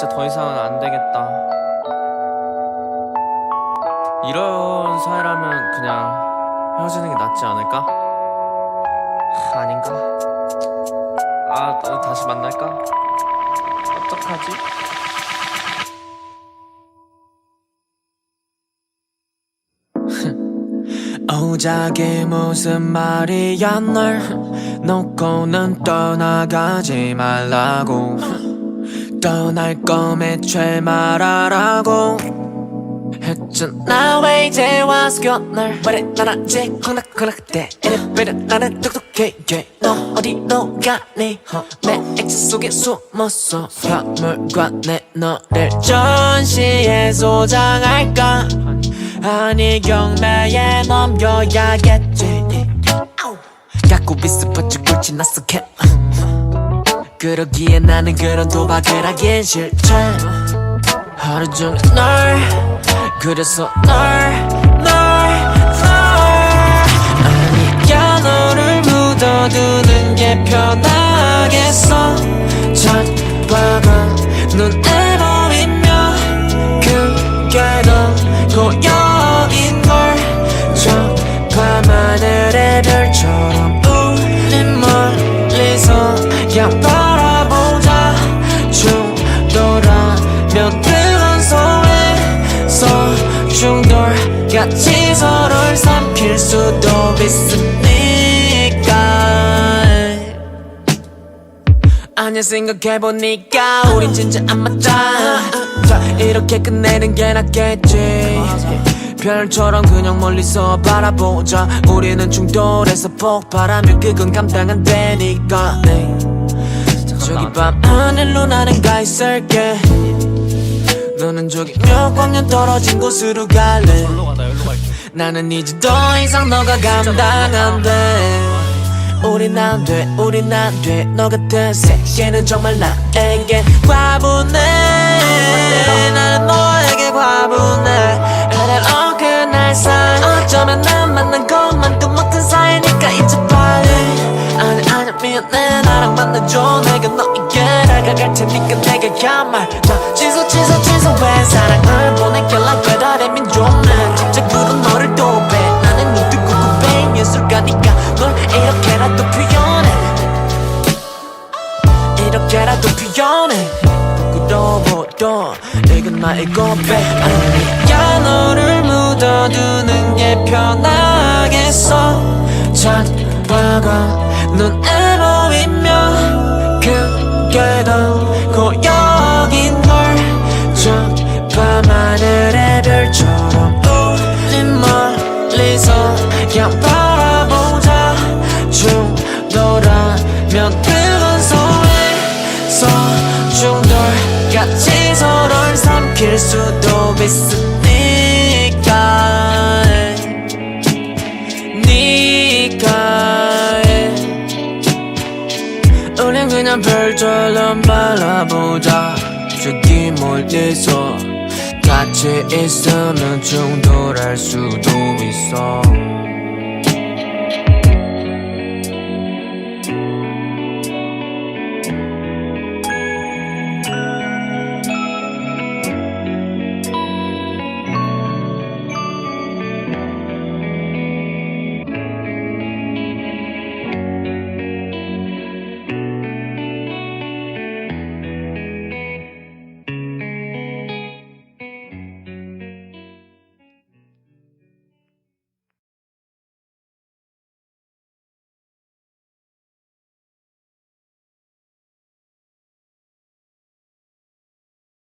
진짜 더 이상은 안 되겠다. 이런 사이라면 그냥 헤어지는 게 낫지 않을까? 하, 아닌가? 아, 또 다시 만날까? 어떡하지? 오작이 무슨 말이야 널 놓고는 떠나가지 말라고 떠날 거면 죄 말하라고. 했잖아 왜 이제 와서 곁날 말해 나란지 콩닥콩닥 대 이래봬래 나는 똑똑해 yeah. 너 어디로 가니? 내 액체 속에 숨었어 화물과 내 너를 전시에 소장할까? 아니 경매에 넘겨야겠지. 갖고 비스퍼츠 꼴찌 났어 캠 그러기에 나는 그런 도박을 하긴 싫지 하루 종일 널 그래서 널 같이 서로를 삼킬 수도 있으니까. 아냐 생각해보니까 우린 진짜 안 맞다. 자 이렇게 끝내는 게 낫겠지. 별처럼 그냥 멀리서 바라보자. 우리는 충돌해서 폭발하면 그건 감당 안 되니까. 네. 저기 밤 하늘로 나는 가 있을게 너는 저기 몇 광년 떨어진 곳으로 갈래. 나는 이제 더 이상 너가 감당 안돼. 우린 안돼 우린 안돼. 너 같은 새끼는 정말 나에게 과분해 나는 너에게 과분해 그대로 그날 사이 어쩌면 난 만난 것만큼 못한 사이니까 이제 빨리. 아니 아니 미안해. 나랑 만나줘. 내가 너에게 다가갈 테니까 내가 한말 이건 나의 고백 아니야 너를 묻어두는 게 편하겠어. 찾다가 눈에 보이면 그게 더 고역인 걸저 밤 하늘의 별처럼 우리 멀리서 그냥 바라보자. 충돌하면 뜨거운 소리서 충돌 같이 서로를 삼킬 수도 있으니까. 니가 우린 그냥 별처럼 바라보자. 저기 멀리서 같이 있으면 충돌할 수도 있어